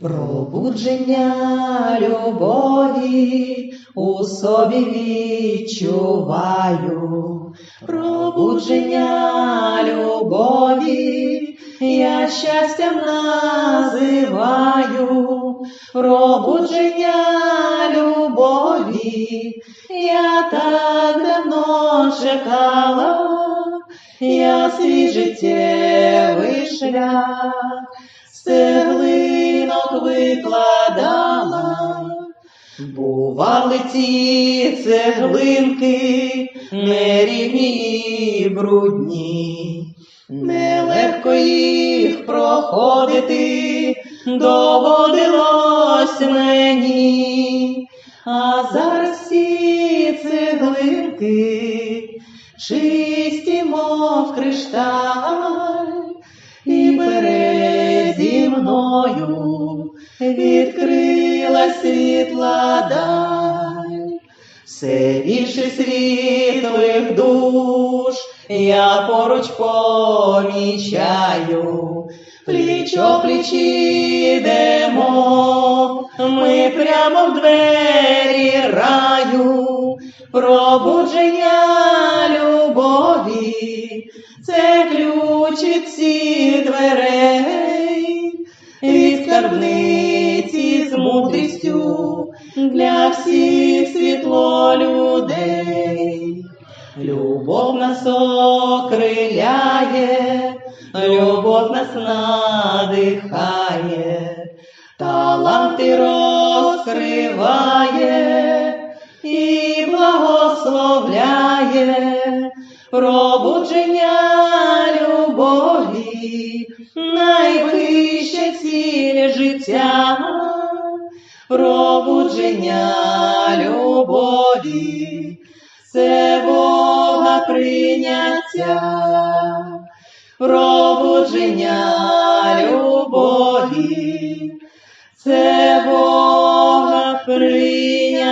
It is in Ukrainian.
Пробудження любові у собі відчуваю, пробудження любові я щастям називаю, пробудження любові я так давно чекала, я свій життєвий шлях викладала. Бували ці цеглинки нерівні і брудні, нелегко їх проходити доводилось мені, а зараз всі цеглинки чисті, мов кришталь, відкрила світла даль. Все більше світлих душ я поруч помічаю, пліч о плічі йдемо, ми прямо в двері раю, пробудження любові, це ключ від всіх дверей, скарбниці з мудрістю для всіх світло людей. Любов нас окриляє, любов нас надихає, таланти розкриває і благословляє пробудження любові, найвища хвилі життя, пробудження любові, це Бога прийняття, пробудження любові, це Бога прийняття.